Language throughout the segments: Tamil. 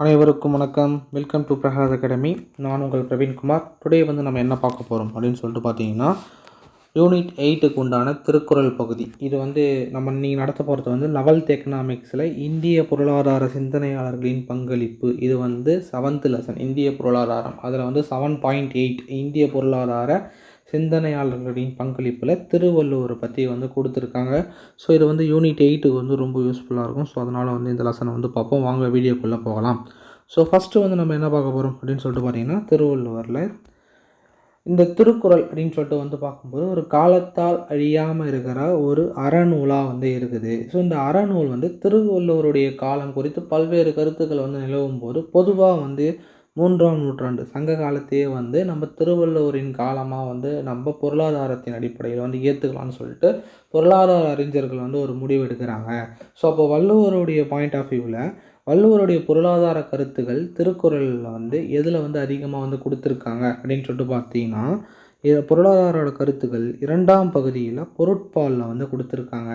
அனைவருக்கும் வணக்கம். வெல்கம் டு பிரகாஷ் அகாடமி நான் உங்கள் பிரவீன்குமார் டுடே வந்து நம்ம என்ன பார்க்க போகிறோம் அப்படின்னு சொல்லிட்டு பார்த்தீங்கன்னா யூனிட் எயிட்டுக்கு உண்டான திருக்குறள் பகுதி. இது வந்து நம்ம நீங்கள் நடத்த போகிறது வந்து லெவல்த் எக்கனாமிக்ஸில் இந்திய பொருளாதார சிந்தனையாளர்களின் பங்களிப்பு. இது வந்து செவன்த் லெசன் இந்திய பொருளாதாரம். அதில் வந்து செவன் பாயிண்ட் எயிட் இந்திய பொருளாதார சிந்தனையாளர்களின் பங்களிப்பில் திருவள்ளுவரை பற்றி வந்து கொடுத்துருக்காங்க. ஸோ இது வந்து யூனிட் எயிட்டுக்கு வந்து ரொம்ப யூஸ்ஃபுல்லாக இருக்கும். ஸோ அதனால் வந்து இந்த லெசனை வந்து பார்ப்போம். வாங்க வீடியோக்குள்ளே போகலாம். ஸோ ஃபஸ்ட்டு வந்து நம்ம என்ன பார்க்க போகிறோம் அப்படின்னு சொல்லிட்டு பார்த்தீங்கன்னா திருவள்ளுவரில் இந்த திருக்குறள் அப்படின்னு சொல்லிட்டு வந்து பார்க்கும்போது ஒரு காலத்தால் அழியாமல் இருக்கிற ஒரு அறநூலாக வந்து இருக்குது. ஸோ இந்த அறநூல் வந்து திருவள்ளுவருடைய காலம் குறித்து பல்வேறு கருத்துக்கள் வந்து நிலவும் போது பொதுவாக வந்து மூன்றாம் நூற்றாண்டு சங்க காலத்தையே வந்து நம்ம திருவள்ளுவரின் காலமாக வந்து நம்ம பொருளாதாரத்தின் அடிப்படையில் வந்து ஏற்றுக்கலாம்னு சொல்லிட்டு பொருளாதார அறிஞர்கள் வந்து ஒரு முடிவு எடுக்கிறாங்க. ஸோ அப்போ வள்ளுவருடைய பாயிண்ட் ஆஃப் வியூவில் வள்ளுவருடைய பொருளாதார கருத்துக்கள் திருக்குறளில் வந்து எதில் வந்து அதிகமாக வந்து கொடுத்துருக்காங்க அப்படின்னு சொல்லிட்டு பார்த்தீங்கன்னா பொருளாதாரோட கருத்துக்கள் இரண்டாம் பகுதியில் பொருட்பாலில் வந்து கொடுத்துருக்காங்க.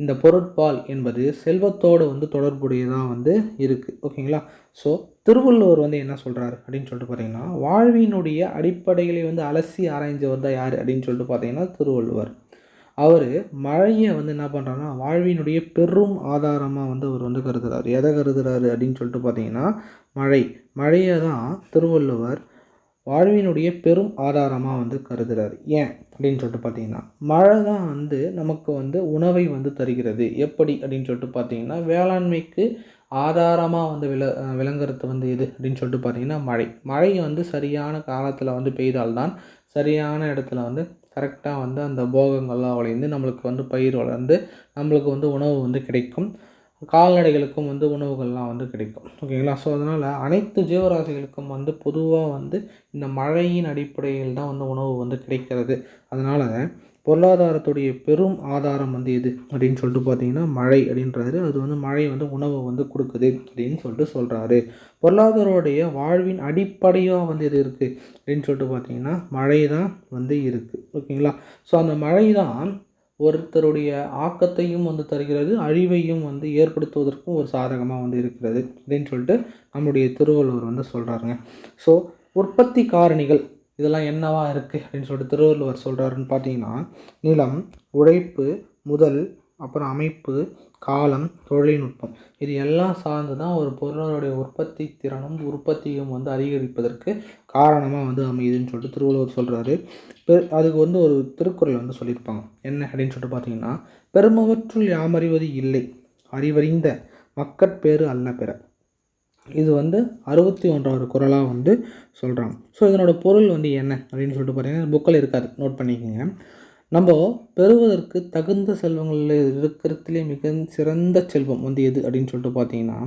இந்த பொருட்பால் என்பது செல்வத்தோடு வந்து தொடர்புடையதாக வந்து இருக்குது ஓகேங்களா? ஸோ திருவள்ளுவர் வந்து என்ன சொல்கிறாரு அப்படின்னு சொல்லிட்டு பார்த்தீங்கன்னா வாழ்வினுடைய அடிப்படைகளை வந்து அலசி ஆராய்ஞ்சவர் தான் யார்? அப்படின்னு சொல்லிட்டு பார்த்தீங்கன்னா திருவள்ளுவர். அவர் மழையை வந்து என்ன பண்ணுறாருன்னா வாழ்வினுடைய பெரும் ஆதாரமாக வந்து அவர் வந்து கருதுகிறார் எதை கருதுகிறாரு அப்படின்னு சொல்லிட்டு பார்த்தீங்கன்னா மழை. மழையை தான் திருவள்ளுவர் வாழ்வினுடைய பெரும் ஆதாரமாக வந்து கருதுறாரு. ஏன்? அப்படின்னு சொல்லிட்டு பார்த்தீங்கன்னா மழை தான் வந்து நமக்கு வந்து உணவை வந்து தருகிறது. எப்படி? அப்படின்னு சொல்லிட்டு பார்த்தீங்கன்னா வேளாண்மைக்கு ஆதாரமாக வந்து விள விளங்குறது வந்து எது? அப்படின்னு சொல்லிட்டு பார்த்தீங்கன்னா மழை. மழை வந்து சரியான காலத்தில் வந்து பெய்தால்தான் சரியான இடத்துல வந்து கரெக்டாக வந்து அந்த போகங்கள்லாம் விளைந்து நம்மளுக்கு வந்து பயிர் வளர்ந்து நம்மளுக்கு வந்து உணவு வந்து கிடைக்கும். கால்நடைகளுக்கும் வந்து உணவுகள்லாம் வந்து கிடைக்கும். ஓகேங்களா ஸோ அதனால் அனைத்து ஜீவராசிகளுக்கும் வந்து பொதுவாக வந்து இந்த மழையின் அடிப்படையில் தான் வந்து உணவு வந்து கிடைக்கிறது. அதனால் பொருளாதாரத்துடைய பெரும் ஆதாரம் வந்து எது? அப்படின்னு சொல்லிட்டு பார்த்தீங்கன்னா மழை அப்படின்றாரு. அது வந்து மழை வந்து உணவு வந்து கொடுக்குது அப்படின்னு சொல்லிட்டு சொல்கிறாரு பொருளாதாரோடைய வாழ்வின் அடிப்படையாக வந்து எது இருக்குது அப்படின்னு சொல்லிட்டு பார்த்தீங்கன்னா மழை தான் வந்து இருக்குது ஓகேங்களா ஸோ அந்த மழை தான் ஒருத்தருடைய ஆக்கத்தையும் வந்து தருகிறது அழிவையும் வந்து ஏற்படுத்துவதற்கும் ஒரு சாதகமாக வந்து இருக்கிறது அப்படின்னு சொல்லிட்டு நம்முடைய திருவள்ளுவர் வந்து சொல்கிறாருங்க ஸோ உற்பத்தி காரணிகள் இதெல்லாம் என்னவா இருக்குது அப்படின்னு சொல்லிட்டு திருவள்ளுவர் சொல்கிறாருன்னு பார்த்தீங்கன்னா நிலம் உழைப்பு முதல் அப்புறம் அமைப்பு காலம் தொழில்நுட்பம். இது எல்லாம் சார்ந்து தான் ஒரு பொருளுடைய உற்பத்தி திறனும் உற்பத்தியும் வந்து அதிகரிப்பதற்கு காரணமாக வந்து அமையுதுன்னு சொல்லிட்டு திருவள்ளுவர் சொல்கிறாரு அதுக்கு வந்து ஒரு திருக்குறள் வந்து சொல்லியிருப்பாங்க. என்ன அப்படின்னு சொல்லிட்டு பார்த்தீங்கன்னா பெருமவற்றுள் யாமறிவது இல்லை அறிவறிந்த மக்கட்பேறு அல்ல பிற. இது வந்து அறுபத்தி ஒன்றாவது குறளாக வந்து சொல்கிறாங்க ஸோ இதனோட பொருள் வந்து என்ன அப்படின்னு சொல்லிட்டு பார்த்தீங்கன்னா புக்கில் இருக்காது. நோட் பண்ணிக்கோங்க. நம்ம பெறுவதற்கு தகுந்த செல்வங்களில் இருக்கிறதுலே மிக சிறந்த செல்வம் வந்து எது அப்படின்னு சொல்லிட்டு பார்த்தீங்கன்னா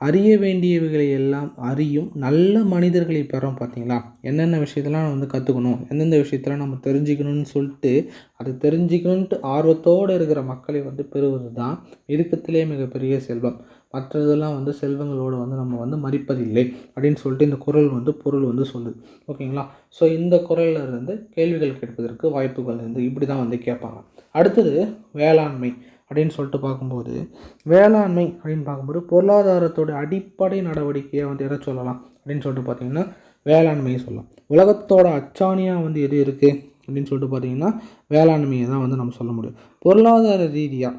அறிய வேண்டியவைகளை எல்லாம் அறியும் நல்ல மனிதர்களை பெறோம் பார்த்தீங்களா? என்னென்ன விஷயத்தெல்லாம் நம்ம வந்து கற்றுக்கணும் எந்தெந்த விஷயத்தெல்லாம் நம்ம தெரிஞ்சுக்கணும்னு சொல்லிட்டு அதை தெரிஞ்சுக்கணுன்ட்டு ஆர்வத்தோடு இருக்கிற மக்களை வந்து பெறுவது தான் இருக்கிறதுலே மிகப்பெரிய செல்வம். மற்றதெல்லாம் வந்து செல்வங்களோடு வந்து நம்ம வந்து மதிப்பதில்லை அப்படின்னு சொல்லிட்டு இந்த குறள் வந்து பொருள் வந்து சொல்லுது. ஓகேங்களா? ஸோ இந்த குறளில் இருந்து கேள்விகள் கேட்பதற்கு வாய்ப்புகள் வந்து இப்படி தான் வந்து கேட்பாங்க. அடுத்தது வேளாண்மை அப்படின்னு சொல்லிட்டு பார்க்கும்போது வேளாண்மை அப்படின்னு பார்க்கும்போது பொருளாதாரத்தோட அடிப்படை நடவடிக்கையை வந்து எதை சொல்லலாம் அப்படின்னு சொல்லிட்டு பார்த்தீங்கன்னா வேளாண்மையை சொல்லலாம். உலகத்தோட அச்சாணியாக வந்து எது இருக்குது அப்படின்னு சொல்லிட்டு பார்த்தீங்கன்னா வேளாண்மையை தான் வந்து நம்ம சொல்ல முடியும். பொருளாதார ரீதியாக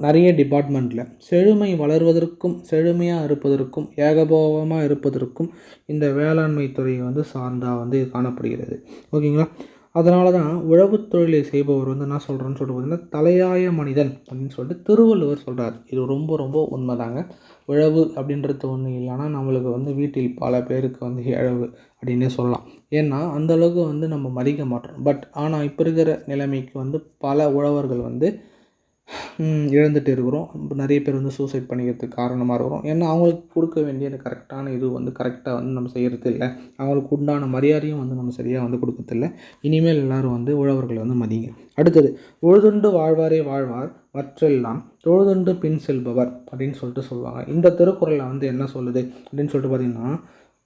நிறைய டிபார்ட்மெண்ட்டில் செழுமை வளர்வதற்கும் செழுமையாக இருப்பதற்கும் ஏகபோகமாக இருப்பதற்கும் இந்த வேளாண்மை துறையை வந்து சார்ந்தாக வந்து காணப்படுகிறது. ஓகேங்களா? அதனால தான் உழவுத் தொழிலை செய்பவர் வந்து என்ன சொல்கிறேன்னு சொல்லிட்டு பார்த்தீங்கன்னா தலையாய மனிதன் அப்படின்னு சொல்லிட்டு திருவள்ளுவர் சொல்கிறார் இது ரொம்ப ரொம்ப உண்மைதாங்க. உழவு அப்படின்றது ஒன்று இல்லைன்னா நம்மளுக்கு வந்து வீட்டில் பல பேருக்கு வந்து இழவு அப்படின்னே சொல்லலாம். ஏன்னா அந்த அளவுக்கு வந்து நம்ம மதிக்க மாட்டோம். பட் ஆனால் இப்போ இருக்கிற நிலைமைக்கு வந்து பல உழவர்கள் வந்து இழந்துட்டு இருக்கிறோம். நிறைய பேர் வந்து சூசைட் பண்ணிக்கிறதுக்கு காரணமாக இருக்கிறோம். ஏன்னா அவங்களுக்கு கொடுக்க வேண்டிய அந்த கரெக்டான இது வந்து கரெக்டாக வந்து நம்ம செய்கிறது இல்லை அவங்களுக்கு உண்டான மரியாதையும் வந்து நம்ம சரியாக வந்து கொடுக்கறதில்ல. இனிமேல் எல்லாரும் வந்து உழவர்களை வந்து மதிங்க அடுத்தது உழுதுண்டு வாழ்வாரே வாழ்வார் மற்றெல்லாம் தொழுதுண்டு பின் செல்பவர் அப்படின்னு சொல்லிட்டு சொல்லுவாங்க. இந்த திருக்குறளில் வந்து என்ன சொல்லுது அப்படின்னு சொல்லிட்டு பார்த்திங்கன்னா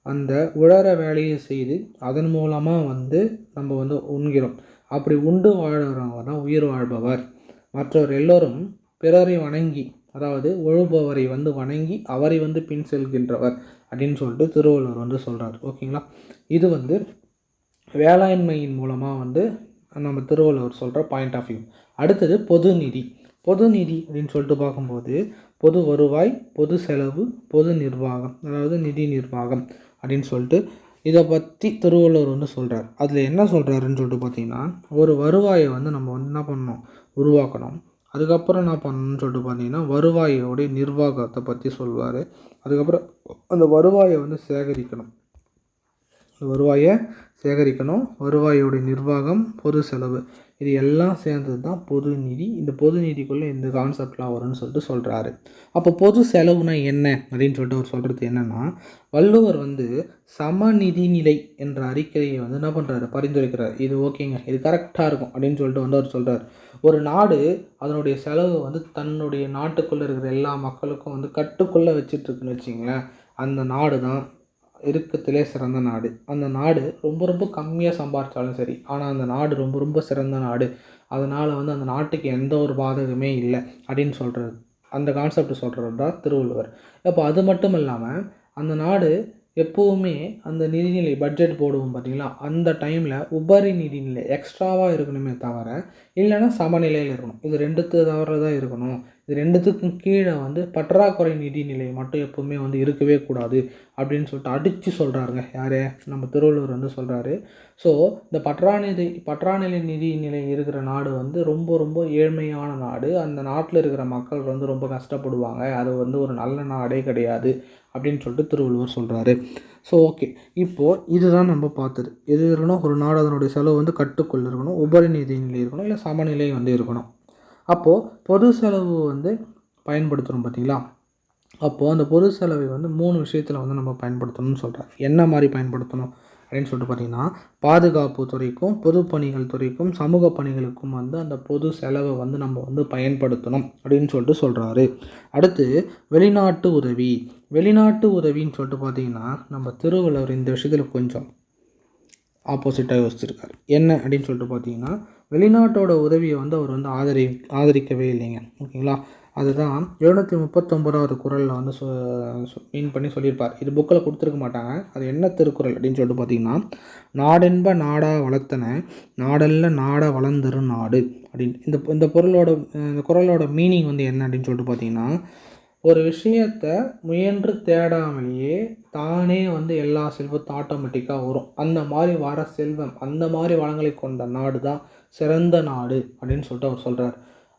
அந்த உழற வேலையை செய்து அதன் மூலமாக வந்து நம்ம வந்து உண்கிறோம். அப்படி உண்டு வாழ்கிறவங்க தான் உயிர் வாழ்பவர். மற்றவர் எல்லோரும் பிறரை வணங்கி அதாவது ஒழுபவரை வந்து வணங்கி அவரை வந்து பின் செல்கின்றவர் அப்படின்னு சொல்லிட்டு திருவள்ளுவர் வந்து சொல்கிறார் ஓகேங்களா? இது வந்து வேளாண்மையின் மூலமாக வந்து நம்ம திருவள்ளுவர் சொல்கிற பாயிண்ட் ஆஃப் வியூ அடுத்தது பொது நிதி. பொது நிதி அப்படின்னு சொல்லிட்டு பார்க்கும்போது பொது வருவாய் பொது செலவு பொது நிர்வாகம் அதாவது நிதி நிர்வாகம் அப்படின்னு சொல்லிட்டு இதை பற்றி திருவள்ளுவர் வந்து சொல்கிறார் அதில் என்ன சொல்கிறாருன்னு சொல்லிட்டு பார்த்தீங்கன்னா ஒரு வருவாயை வந்து நம்ம வந்து என்ன பண்ணணும்? உருவாக்கணும். அதுக்கப்புறம் என்ன பண்ணணும்னு சொல்லிட்டு பார்த்தீங்கன்னா வருவாயோடைய நிர்வாகத்தை பற்றி சொல்வார். அதுக்கப்புறம் அந்த வருவாயை வந்து சேகரிக்கணும். வருவாயை சேகரிக்கணும். வருவாயோடைய நிர்வாகம் பொது செலவு. இது எல்லாம் சேர்ந்தது தான் பொது நிதி. இந்த பொது நிதிக்குள்ளே இந்த கான்செப்ட்லாம் வரும்னு சொல்லிட்டு சொல்கிறாரு அப்போ பொது செலவுனா என்ன? அப்படின்னு சொல்லிட்டு அவர் சொல்கிறது என்னென்னா வள்ளுவர் வந்து சமநிதி நிலை என்ற அறிக்கையை வந்து என்ன பண்ணுறாரு பரிந்துரைக்கிறார். இது ஓகேங்க. இது கரெக்டாக இருக்கும் அப்படின்னு சொல்லிட்டு வந்து அவர் சொல்கிறார் ஒரு நாடு அதனுடைய செலவு வந்து தன்னுடைய நாட்டுக்குள்ளே இருக்கிற எல்லா மக்களுக்கும் வந்து கட்டுக்குள்ளே வச்சிட்ருக்குன்னு வச்சிங்களேன் அந்த நாடு தான் இருக்கத்திலே சிறந்த நாடு. அந்த நாடு ரொம்ப ரொம்ப கம்மியாக சம்பாரித்தாலும் சரி ஆனால் அந்த நாடு ரொம்ப ரொம்ப சிறந்த நாடு. அதனால் வந்து அந்த நாட்டுக்கு எந்த ஒரு பாதகமே இல்லை அப்படின்னு சொல்கிறது அந்த கான்செப்ட் சொல்கிறது தான் திருவள்ளுவர். இப்போ அது மட்டும் இல்லாமல் அந்த நாடு எப்போவுமே அந்த நிதிநிலை பட்ஜெட் போடுவோம் பார்த்தீங்களா? அந்த டைமில் உபரி நிதிநிலை எக்ஸ்ட்ராவாக இருக்கணுமே தவிர இல்லைன்னா சமநிலையில் இருக்கணும். இது ரெண்டுத்து தவிர தான் இருக்கணும். இது ரெண்டுத்துக்கும் கீழே வந்து பற்றாக்குறை நிதிநிலை மட்டும் எப்போவுமே வந்து இருக்கவே கூடாது அப்படின்னு சொல்லிட்டு அடித்து சொல்கிறாருங்க யார்? நம்ம திருவள்ளுவர் வந்து சொல்கிறாரு ஸோ இந்த பற்றாநிதி பற்றாநிலை நிதி நிலை இருக்கிற நாடு வந்து ரொம்ப ரொம்ப ஏழ்மையான நாடு. அந்த நாட்டில் இருக்கிற மக்கள் வந்து ரொம்ப கஷ்டப்படுவாங்க. அது வந்து ஒரு நல்ல நாடே கிடையாது அப்படின்னு சொல்லிட்டு திருவள்ளுவர் சொல்கிறாரு ஸோ ஓகே இப்போது இதுதான் நம்ம பார்த்தது. எது இருக்கணும்? ஒரு நாடு அதனுடைய செலவு வந்து கட்டுக்குள் இருக்கணும். உபரி நிதி நிலை இருக்கணும். இல்லை சமநிலை வந்து இருக்கணும். அப்போது பொது செலவு வந்து பயன்படுத்துகிறோம் பார்த்தீங்களா? அப்போது அந்த பொது செலவை வந்து மூணு விஷயத்தில் வந்து நம்ம பயன்படுத்தணும்னு சொல்கிறேன் என்ன மாதிரி பயன்படுத்தணும் அப்படின்னு சொல்லிட்டு பார்த்தீங்கன்னா பாதுகாப்பு துறைக்கும் பொதுப்பணிகள் துறைக்கும் சமூக பணிகளுக்கும் வந்து அந்த பொது செலவை வந்து நம்ம வந்து பயன்படுத்தணும் அப்படின்னு சொல்லிட்டு சொல்கிறாரு அடுத்து வெளிநாட்டு உதவி. வெளிநாட்டு உதவின்னு சொல்லிட்டு பார்த்தீங்கன்னா நம்ம திருவள்ளுவர் இந்த விஷயத்தில் கொஞ்சம் ஆப்போசிட்டாக யோசிச்சிருக்காரு. என்ன அப்படின்னு சொல்லிட்டு பார்த்தீங்கன்னா வெளிநாட்டோட உதவியை வந்து அவர் வந்து ஆதரி ஆதரிக்கவே இல்லைங்க. ஓகேங்களா? அதுதான் எழுநூற்றி முப்பத்தொம்போதாவது குரலில் வந்து மீன் பண்ணி சொல்லியிருப்பார். இது புக்கில் கொடுத்துருக்க மாட்டாங்க. அது என்ன திருக்குறள் அப்படின்னு சொல்லிட்டு பார்த்தீங்கன்னா நாடென்ப நாடா வளர்த்தன நாடல்ல நாடாக வளர்ந்துரு நாடு அப்படின்னு. இந்த இந்த பொருளோட இந்த குரலோட மீனிங் வந்து என்ன அப்படின்னு சொல்லிட்டு பார்த்தீங்கன்னா ஒரு விஷயத்தை முயன்று தேடாமலேயே தானே வந்து எல்லா செல்வத்தும் ஆட்டோமேட்டிக்காக வரும். அந்த மாதிரி வர செல்வம் அந்த மாதிரி வளங்களை கொண்ட நாடு தான் சிறந்த நாடு அப்படின்னு சொல்லிட்டு அவர் சொல்கிறார்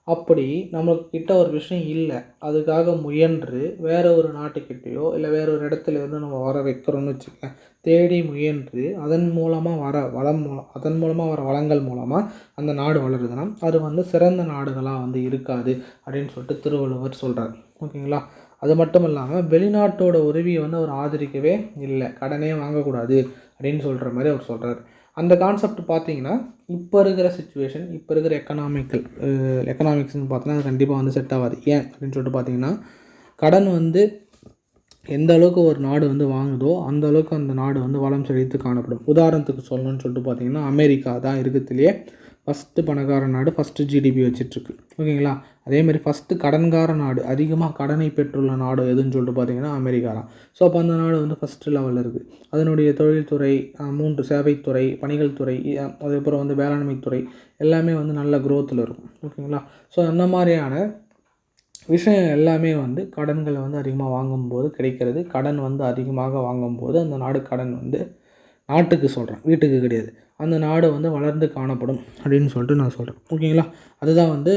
அப்படி நம்மக்கிட்ட ஒரு விஷயம் இல்லை. அதுக்காக முயன்று வேற ஒரு நாட்டுக்கிட்டேயோ இல்லை வேற ஒரு இடத்துல இருந்து நம்ம வர வைக்கிறோம்னு வச்சுக்க தேடி முயன்று அதன் மூலமாக வர வளம் மூலம் அதன் மூலமாக வர வளங்கள் மூலமாக அந்த நாடு வளருதுன்னா அது வந்து சிறந்த நாடுகளாக வந்து இருக்காது அப்படின்னு சொல்லிட்டு திருவள்ளுவர் சொல்கிறார் ஓகேங்களா? அது மட்டும் இல்லாமல் வெளிநாட்டோட உதவியை வந்து அவர் ஆதரிக்கவே இல்லை. கடனே வாங்கக்கூடாது அப்படின்னு சொல்கிற மாதிரி அவர் சொல்கிறார் அந்த கான்செப்ட் பார்த்தீங்கன்னா இப்போ இருக்கிற சுச்சுவேஷன் இப்போ இருக்கிற எக்கனாமிக்கல் எக்கனாமிக்ஸ்னு பார்த்தோன்னா அது கண்டிப்பாக வந்து செட் ஆகாது. ஏன்? அப்படின்னு சொல்லிட்டு பார்த்தீங்கன்னா கடன் வந்து எந்த அளவுக்கு ஒரு நாடு வந்து வாங்குதோ அந்த அளவுக்கு அந்த நாடு வந்து வளம் செழித்து காணப்படும். உதாரணத்துக்கு சொல்லணும்னு சொல்லிட்டு பார்த்தீங்கன்னா அமெரிக்கா தான் இருக்கிறதுலையே ஃபஸ்ட்டு பணக்கார நாடு ஃபஸ்ட்டு ஜிடிபி வச்சிட்ருக்கு ஓகேங்களா? அதேமாரி ஃபஸ்ட்டு கடன்கார நாடு அதிகமாக கடனை பெற்றுள்ள நாடு எதுன்னு சொல்லிட்டு பார்த்தீங்கன்னா அமெரிக்கா தான். ஸோ அப்போ அந்த நாடு வந்து ஃபஸ்ட்டு லெவலில் இருக்குது அதனுடைய தொழில்துறை மூன்று சேவைத்துறை பணிகள் துறை அதுக்கப்புறம் வந்து வேளாண்மை துறை எல்லாமே வந்து நல்ல க்ரோத்தில் இருக்கும். ஓகேங்களா? ஸோ அந்த மாதிரியான விஷயம் எல்லாமே வந்து கடன்களை வந்து அதிகமாக வாங்கும்போது கிடைக்கிறது. கடன் வந்து அதிகமாக வாங்கும்போது அந்த நாடு கடன் வந்து நாட்டுக்கு சொல்கிறேன் வீட்டுக்கு கிடையாது. அந்த நாடு வந்து வளர்ந்து காணப்படும் அப்படின்னு சொல்லிட்டு நான் சொல்கிறேன் ஓகேங்களா? அதுதான் வந்து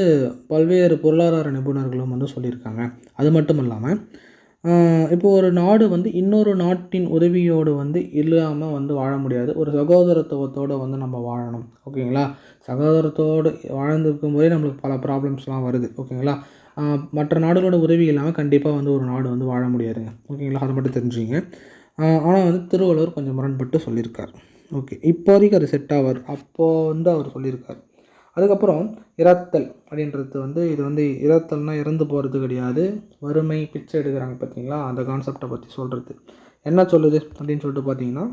பல்வேறு பொருளாதார நிபுணர்களும் வந்து சொல்லியிருக்காங்க. அது மட்டும் இல்லாமல் இப்போ ஒரு நாடு வந்து இன்னொரு நாட்டின் உதவியோடு வந்து இல்லாமல் வந்து வாழ முடியாது. ஒரு சகோதரத்துவத்தோடு வந்து நம்ம வாழணும். ஓகேங்களா? சகோதரத்தோடு வாழ்ந்துருக்கும் போதே நம்மளுக்கு பல ப்ராப்ளம்ஸ்லாம் வருது. ஓகேங்களா? மற்ற நாடுகளோட உதவி இல்லாமல் கண்டிப்பாக வந்து ஒரு நாடு வந்து வாழ முடியாதுங்க. ஓகேங்களா? அதை மட்டும் தெரிஞ்சுங்க. ஆனால் வந்து திருவள்ளுவர் கொஞ்சம் முரண்பட்டு சொல்லியிருக்கார். ஓகே இப்போதைக்கு அது செட் ஆவார். அப்போது வந்து அவர் சொல்லியிருக்கார். அதுக்கப்புறம் இறத்தல் அப்படின்றது வந்து இது வந்து இறத்தல்னால் இறந்து போகிறது கிடையாது. வறுமை பிச்சை எடுக்கிறாங்க பார்த்தீங்களா? அந்த கான்செப்டை பற்றி சொல்கிறது என்ன சொல்லுது அப்படின்னு சொல்லிட்டு பார்த்தீங்கன்னா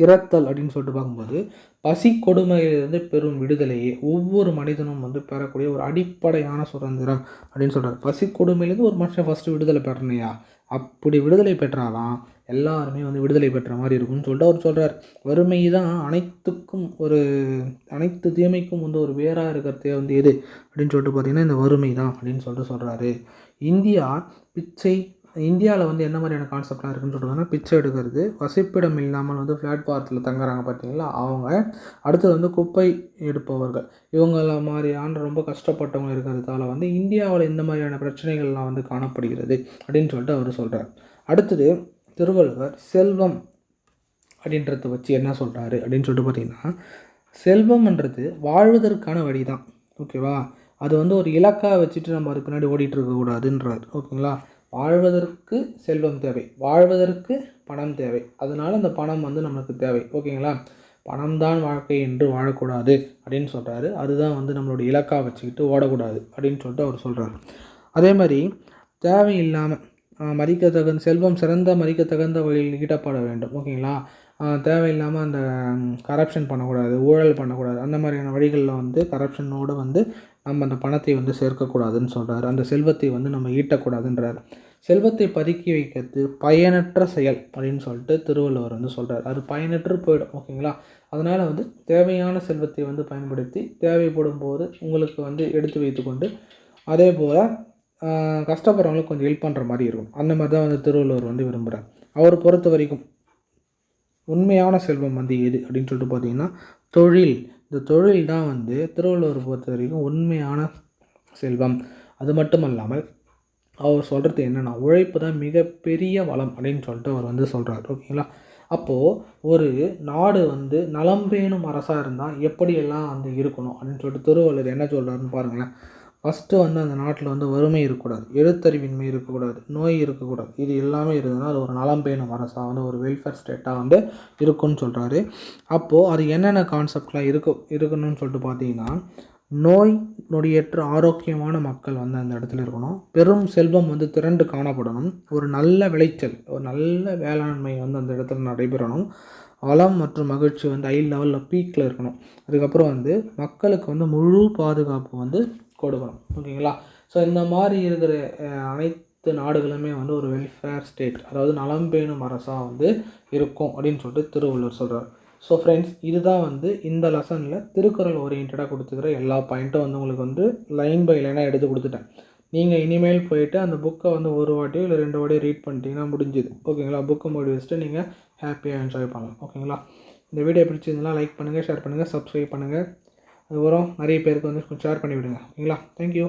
இறத்தல் அப்படின்னு சொல்லிட்டு பார்க்கும்போது பசி கொடுமையிலிருந்து பெறும் விடுதலையே. ஒவ்வொரு மனிதனும் வந்து பெறக்கூடிய ஒரு அடிப்படையான சுதந்திரம் அப்படின்னு சொல்கிறார் பசி கொடுமையிலேருந்து ஒரு மனுஷன் ஃபஸ்ட்டு விடுதலை பெறணையா அப்படி விடுதலை பெற்றாதான் எல்லாருமே வந்து விடுதலை பெற்ற மாதிரி இருக்கும்னு சொல்லிட்டு அவர் சொல்கிறார் வறுமை தான் அனைத்துக்கும் ஒரு அனைத்து தீமைக்கும் வந்து ஒரு வேறாக இருக்கிறதே வந்து எது? அப்படின்னு சொல்லிட்டு பார்த்தீங்கன்னா இந்த வறுமை தான் அப்படின்னு சொல்லிட்டு சொல்கிறாரு இந்தியா பிச்சை இந்தியாவில் வந்து என்ன மாதிரியான கான்செப்ட்லாம் இருக்குன்னு சொல்கிறதுனா பிச்சை எடுக்கிறது வசிப்பிடம் இல்லாமல் வந்து பிளாட்ஃபாரத்தில் தங்குறாங்க பார்த்தீங்களா? அவங்க அடுத்தது வந்து குப்பை எடுப்பவர்கள். இவங்கள மாதிரியான ரொம்ப கஷ்டப்பட்டவங்க இருக்கிறதால வந்து இந்தியாவில் இந்த மாதிரியான பிரச்சனைகள்லாம் வந்து காணப்படுகிறது அப்படின்னு சொல்லிட்டு அவர் சொல்கிறார் அடுத்தது திருவள்ளுவர் செல்வம் அப்படின்றத வச்சு என்ன சொல்கிறாரு அப்படின்னு சொல்லிட்டு பார்த்தீங்கன்னா செல்வம்ன்றது வாழ்வதற்கான வழி தான் ஓகேவா அது வந்து ஒரு இலக்காக வச்சுட்டு நம்ம அதுக்கு பின்னாடி ஓடிட்டு இருக்கக்கூடாதுன்றார் ஓகேங்களா வாழ்வதற்கு செல்வம் தேவை. வாழ்வதற்கு பணம் தேவை. அதனால் அந்த பணம் வந்து நம்மளுக்கு தேவை. ஓகேங்களா பணம் தான் வாழ்க்கை என்று வாழக்கூடாது அப்படின்னு சொல்கிறாரு அதுதான் வந்து நம்மளுடைய இலக்காக வச்சுக்கிட்டு ஓடக்கூடாது அப்படின்னு சொல்லிட்டு அவர் சொல்கிறார் அதே மாதிரி தேவையில்லாமல் மதிக்கத்தகுந்த செல்வம் சிறந்த மதிக்கத்தகுந்த வழியில் ஈட்டப்பட வேண்டும். ஓகேங்களா? தேவையில்லாமல் அந்த கரப்ஷன் பண்ணக்கூடாது ஊழல் பண்ணக்கூடாது. அந்த மாதிரியான வழிகளில் வந்து கரப்ஷனோடு வந்து நம்ம அந்த பணத்தை வந்து சேர்க்கக்கூடாதுன்னு சொல்கிறார் அந்த செல்வத்தை வந்து நம்ம ஈட்டக்கூடாதுன்றார். செல்வத்தை பதுக்கி வைக்கிறது பயனற்ற செயல் அப்படின்னு சொல்லிட்டு திருவள்ளுவர் வந்து சொல்கிறார் அது பயனற்று போயிடும். ஓகேங்களா? அதனால் வந்து தேவையான செல்வத்தை வந்து பயன்படுத்தி தேவைப்படும் போது உங்களுக்கு வந்து எடுத்து வைத்துக்கொண்டு அதே போல் கஷ்டப்படுறவங்களுக்கு கொஞ்சம் ஹெல்ப் பண்ணுற மாதிரி இருக்கும் அந்த மாதிரி தான் வந்து திருவள்ளுவர் வந்து விரும்புகிறார் அவர் பொறுத்த வரைக்கும் உண்மையான செல்வம் வந்து எது அப்படின்னு சொல்லிட்டு பார்த்தீங்கன்னா தொழில். இந்த தொழில் தான் வந்து திருவள்ளுவர் பொறுத்த வரைக்கும் உண்மையான செல்வம். அது மட்டும் அல்லாமல் அவர் சொல்கிறது என்னென்னா உழைப்பு தான் மிகப்பெரிய வளம் அப்படின்னு சொல்லிட்டு அவர் வந்து சொல்கிறார் ஓகேங்களா? அப்போது ஒரு நாடு வந்து நலம் பேணும் அரசாக இருந்தால் எப்படியெல்லாம் வந்து இருக்கணும் அப்படின்னு சொல்லிட்டு திருவள்ளுவர் என்ன சொல்கிறாருன்னு பாருங்களேன். ஃபஸ்ட்டு வந்து அந்த நாட்டில் வந்து வறுமை இருக்கக்கூடாது எழுத்தறிவின்மை இருக்கக்கூடாது நோய் இருக்கக்கூடாது. இது எல்லாமே இருந்ததுன்னா அது ஒரு நலம் பேணும் அரசாக வந்து ஒரு வெல்ஃபேர் ஸ்டேட்டாக வந்து இருக்குன்னு சொல்கிறாரு அப்போது அது என்னென்ன கான்செப்ட்லாம் இருக்கு இருக்கணும்னு சொல்லிட்டு பார்த்தீங்கன்னா நோய் நொடியற்ற ஆரோக்கியமான மக்கள் வந்து அந்த இடத்துல இருக்கணும். பெரும் செல்வம் வந்து திரண்டு காணப்படணும். ஒரு நல்ல விளைச்சல் ஒரு நல்ல வேளாண்மை வந்து அந்த இடத்துல நடைபெறணும். வளம் மற்றும் மகிழ்ச்சி வந்து ஐ லெவலில் பீக்கில் இருக்கணும். அதுக்கப்புறம் வந்து மக்களுக்கு வந்து முழு பாதுகாப்பு வந்து கொடுக்கணும். ஓகேங்களா? ஸோ இந்த மாதிரி இருக்கிற அனைத்து நாடுகளுமே வந்து ஒரு வெல்ஃபேர் ஸ்டேட் அதாவது நலம் பேணும் அரசாக வந்து இருக்கும் அப்படின்னு சொல்லிட்டு திருவள்ளுவர் சொல்கிறார் ஸோ ஃப்ரெண்ட்ஸ் இதுதான் வந்து இந்த லெசனில் திருக்குறள் ஓரியன்டாக கொடுத்துக்கிற எல்லா பாயிண்ட்டும் வந்து உங்களுக்கு வந்து லைன் பை லைனாக எடுத்து கொடுத்துட்டேன். நீங்கள் இனிமேல் போயிட்டு அந்த புக்கை வந்து ஒரு வாட்டியோ இல்லை ரெண்டு வாட்டியோ ரீட் பண்ணிட்டீங்கன்னா முடிஞ்சுது. ஓகேங்களா? புக்கை மூடி வச்சுட்டு நீங்கள் ஹாப்பியாக என்ஜாய் பண்ணலாம். ஓகேங்களா? இந்த வீடியோ பிடிச்சிருந்தெல்லாம் லைக் பண்ணுங்கள் ஷேர் பண்ணுங்கள் சப்ஸ்கிரைப் பண்ணுங்கள் அதுக்கப்புறம் நிறைய பேருக்கு வந்து ஷேர் பண்ணி விடுங்க ஓகேங்களா? தேங்க்யூ